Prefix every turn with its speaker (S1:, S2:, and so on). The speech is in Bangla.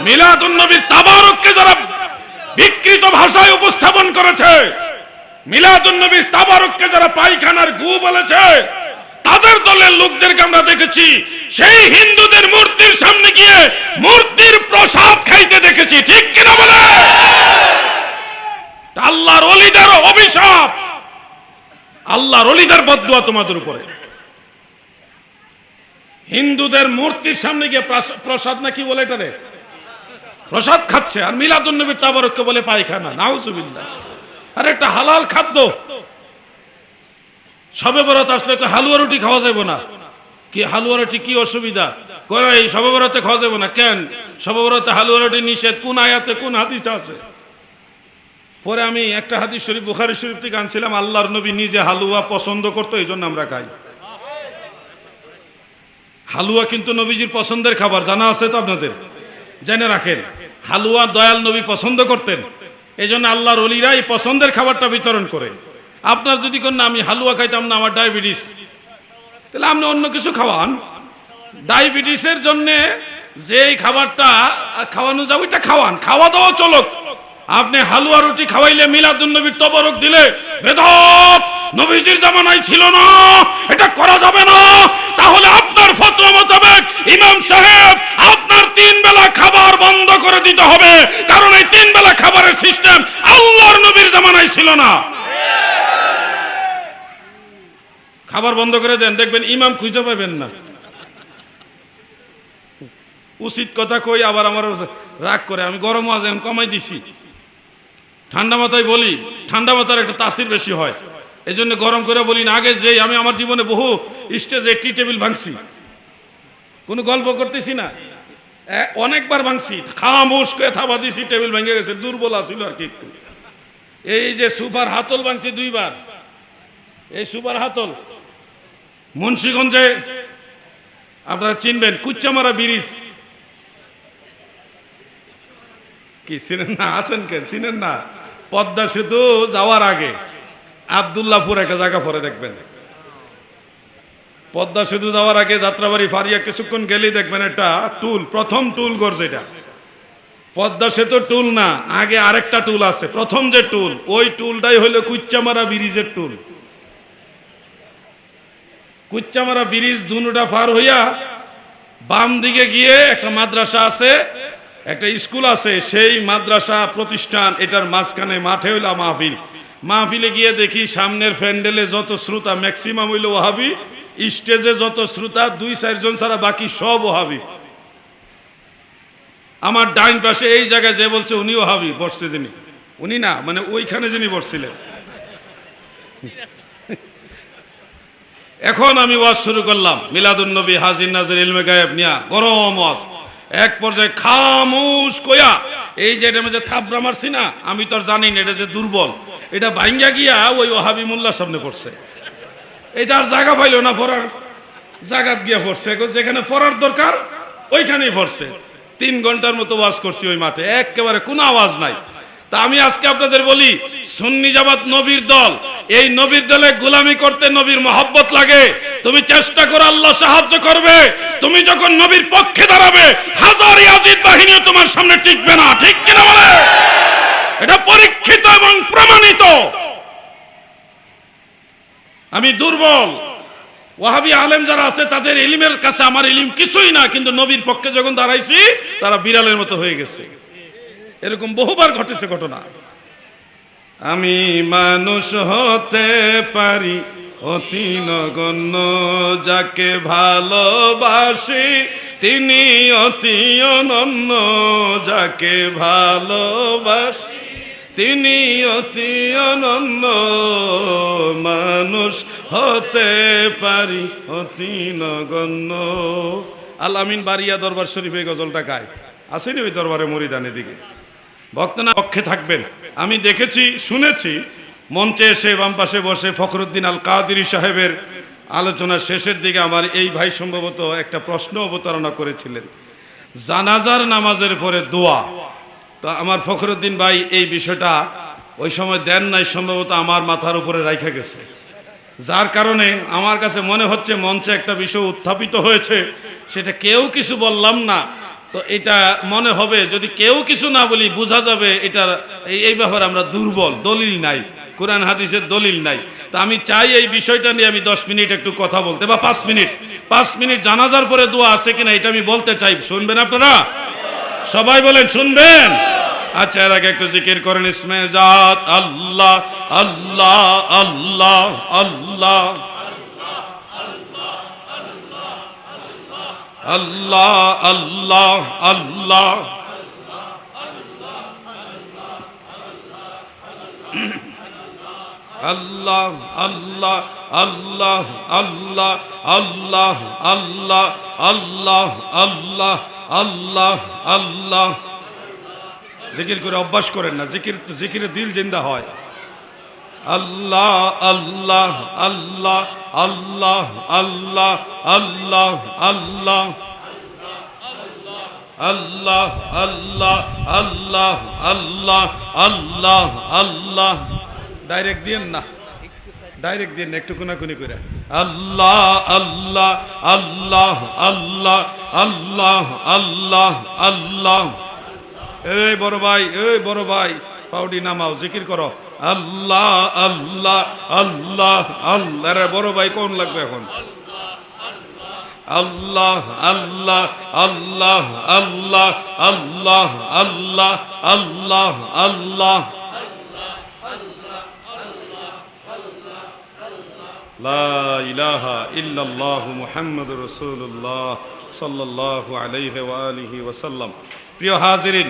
S1: মিলাদুন নবীর তাবারককে যারা উপস্থাপন করেছে মিলাদুন নবীর তাবারককে যারা পায়খানার তাদের দলের লোকদেরকে আমরা দেখেছি। সেই হিন্দুদের মূর্তির সামনে গিয়ে মূর্তির প্রসাদ খাইতে দেখেছি। ঠিক কিনা বলে? আল্লাহর অলিদের অভিশাপ। আল্লাহর অলিদের বদুয়া তোমাদের উপরে। হিন্দুদের মূর্তির সামনে গিয়ে প্রাস- প্রসাদ নাকি বলে এটারে? প্রসাদ খাচ্ছে, আর মিলাদুন নবীর তাবারককে বলে পায়খানা, নাউজুবিল্লাহ। আর একটা হালাল খাদ্য। সবে বরাত আসলে হালুয়া রুটি খাওয়া যাবে না। কি হালুয়া রুটি কি অসুবিধা? এই সবে বরাতে খাওয়া যাবে না। কেন? সবে বরাতে হালুয়া রুটি নিষেধ, কোন আয়াতে কোন হাদিস আছে? পরে আমি একটা হাদিস শরীফ, বুখারি শরীফ থেকে আনছিলাম, আল্লাহর নবী নিজে হালুয়া পছন্দ করতো এই জন্য আমরা খাই। হালুয়া কিন্তু নবীজির পছন্দের খাবার, জানা আছে তো আপনাদের? জেনে রাখেন। হালুয়া দয়াল নবী পছন্দ করতেন। এই জন্য আল্লাহর অলিরা এই পছন্দের খাবারটা বিতরণ করে। আপনার যদি কোন না, আমি হালুয়া খাইতাম না, আমার ডায়াবেটিস। তাহলে আপনি অন্য কিছু খাওয়ান। ডায়াবেটিসের জন্য যে খাবারটা খাওয়ানো যাবে ওইটা খাওয়ান। খাওয়া দাওয়া চলক। আপনি হালুয়া রুটি খাওয়াইলে মিলাদুন নবীর তবরক দিলে বেদত নবীজির জামানায় ছিল না, এটা করা যাবে না। তাহলে আপনার ফতোয়া মোতাবেক ইমাম সাহেব করে দিতে হবে। কারণ এই তিন বেলা খাবারের সিস্টেম আল্লাহর নবীর জামানায় ছিল না। খাবার বন্ধ করে দেন, দেখবেন ইমাম খুঁজে পাবেন না। উচিত কথা কই, আবার আমার রাগ করে, আমি গরম আজ এখন কমাই দিছি। ঠান্ডা মাথায় বলি, ঠান্ডা মাথার একটা তাসির বেশি হয়। এই জন্য গরম করে বলি না, আগে যেই, আমি আমার জীবনে বহু স্টেজে টি টেবিল ভাঙছি। কোনো গল্প করতেছি না। অনেকবার ভাঙছি। খামোশ করে থাবা দিছি, টেবিল ভেঙে গেছে, দুর্বল আছিল আর কি একটু। এই যে সুপার হাতল ভাঙছি দুইবার। এই সুপার হাতল, মুন্সীগঞ্জে আপনারা চিনবেন, কুচ্চামারা ব্রিজ। কি, চিনেন না? আসেন কেন? চিনেন না? পদ্মা সেতু যাওয়ার আগে আবদুল্লাপুর একটা জায়গা পরে দেখবেন। পদ্মা সেতু যাওয়ার আগে যাত্রাবাড়ি ফারিয়া কিছুক্ষণ গেলেই দেখবেন একটা টুল, প্রথম টুল করছে এটা। পদ্মা সেতু টুল না, আগে আরেকটা টুল আছে, প্রথম যে টুল, ওই টুলটাই হলো কুচ্চামারা ব্রিজের টুল। কুচ্চামারা ব্রিজ দুটা পার হইয়া বাম দিকে গিয়ে একটা মাদ্রাসা আছে, একটা স্কুল আছে, সেই মাদ্রাসা প্রতিষ্ঠান, এটার মাঝখানে মাঠে হইলা মাহফিল। মাহফিলে গিয়ে দেখি সামনের প্যান্ডেলে যত শ্রোতা, ম্যাক্সিমাম হইল ওহাবি স্টেজে যত শ্রোতা, দুই চারজন ছাড়া বাকি সব ওহাবি আমার ডাইন পাশে এই জায়গায় যে বলছে, উনিও হাবি বসছে যিনি। উনি না মানে ওইখানে যিনি বসছিলেন। এখন আমি ওয়াজ শুরু করলাম। মিলাদুন নবী হাজির নাজির ইলমে গায়েব নিয়া গরম ওয়াজ। এক পর্যায়ে খামুশ কইয়া, এই যে এটা যে থাবরা মারছি না, আমি তো আর জানি না, এটা যে দুর্বল। এটা ভাঙ্গা গিয়া ওই ওহাবি মোল্লার সামনে পড়ছে। এটা আর জায়গা পাইলো না, পড়ার জায়গাত গিয়ে পড়ছে। যেখানে পড়ার দরকার, ওইখানেই পড়ছে। তিন ঘণ্টার মতো ওয়াজ করছি ওই মাঠে, একেবারে কোনো আওয়াজ নাই। তা আমি আজকে আপনাদের বলি, সুন্নি জামাত নবীর দল, এই নবীর দলে গোলামি করতে নবীর মহব্বত লাগে। তুমি চেষ্টা করো, আল্লাহ সাহায্য করবে। তুমি যখন নবীর পক্ষে দাঁড়াবে, হাজার ইয়াজিদ বাহিনী তোমার সামনে টিকবে না। ঠিক কিনা বলে? এটা পরীক্ষিত এবং প্রমাণিত। আমি দুর্বল। ওয়াহাবি আলেম যারা আছে, তাদের ইলিমের কাছে আমার ইলিম কিছুই না, কিন্তু নবীর পক্ষে যখন দাঁড়াইছি, তারা বিড়ালের মতো হয়ে গেছে। এরকম বহুবার ঘটেছে ঘটনা। আমি মানুষ হতে পারি, অতি নগণ্য, যাকে ভালোবাসি, তিনি অতি অনন্য, যাকে ভালোবাসি। তিনি অতি অনন্য মানুষ হতে পারি, অতি নগণ্য। আলামিন বাড়িয়া দরবার শরীফে গজলটা গায়। আসেনি ওই দরবারে মরিদানের দিকে ভক্ত না, পক্ষে থাকবেন। আমি দেখেছি, শুনেছি, মঞ্চে এসে বাম পাশে বসে ফখরুদ্দিন আল কাদিরি সাহেবের আলোচনার শেষের দিকে আমার এই ভাই সম্ভবত একটা প্রশ্ন অবতারণা করেছিলেন। জানাজার নামাজের পরে দোয়া। তো আমার ফখরুদ্দিন ভাই এই বিষয়টা ওই সময় দেন নাই, সম্ভবত আমার মাথার উপরে রাইখা গেছে। যার কারণে আমার কাছে মনে হচ্ছে মঞ্চে একটা বিষয় উত্থাপিত হয়েছে, সেটা কেউ কিছু বললাম না। তো এটা মনে হবে, যদি কেউ কিছু না বলি, বোঝা যাবে এটা এই- ব্যাপারে আমরা দুর্বল, দলিল নাই। কোরআন হাদিসের দলিল নাই। তো আমি চাই এই বিষয়টা নিয়ে আমি দশ মিনিট একটু কথা বলতে, বা পাঁচ মিনিট। পাঁচ মিনিট জানাজার পরে দোয়া আছে কিনা, এটা আমি বলতে চাই। শুনবেন আপনারা? সবাই বলেন, শুনবেন? আচ্ছা এর আগে একটু জিকির করেন, ইসমে জাত, আল্লাহ আল্লাহ আল্লাহ আল্লাহ। আল্লাহ আল্লাহ আল্লাহ। আল্লাহ আল্লাহ আল্লাহ আল্লাহ আল্লাহ আল্লাহ আল্লাহ আল্লাহ আল্লাহ আল্লাহ জিকির করে অভ্যাস করেন না জিকির জিকিরে দিল জিন্দা হয় আল্লাহ আল্লাহ আল্লাহ আল্লাহ আল্লাহ আল্লাহ আল্লাহ আল্লাহ আল্লাহ আল্লাহ আল্লাহ আল্লাহ আল্লাহ ডাইরেক্ট দিয়েন না ডাইরেক্ট দিন একটু কোনাকুনি করে আল্লাহ আল্লাহ আল্লাহ আল্লাহ আল্লাহ আল্লাহ আল্লাহ এই বড় ভাই এই বড় ভাই পাউডি নামাও জিকির করো আল্লাহ আল্লাহ আল্লাহ আল্লাহ রে বড় ভাই কোন লাগবে এখন আল্লাহ আল্লাহ আল্লাহ আল্লাহ আল্লাহ আল্লাহ আল্লাহ আল্লাহ লাহা ইল্লাহ মুহাম্মদ রসুল্লাহ সাল্লাহ আলহ আলহি ওসাল্লাম প্রিয় হাজিরিন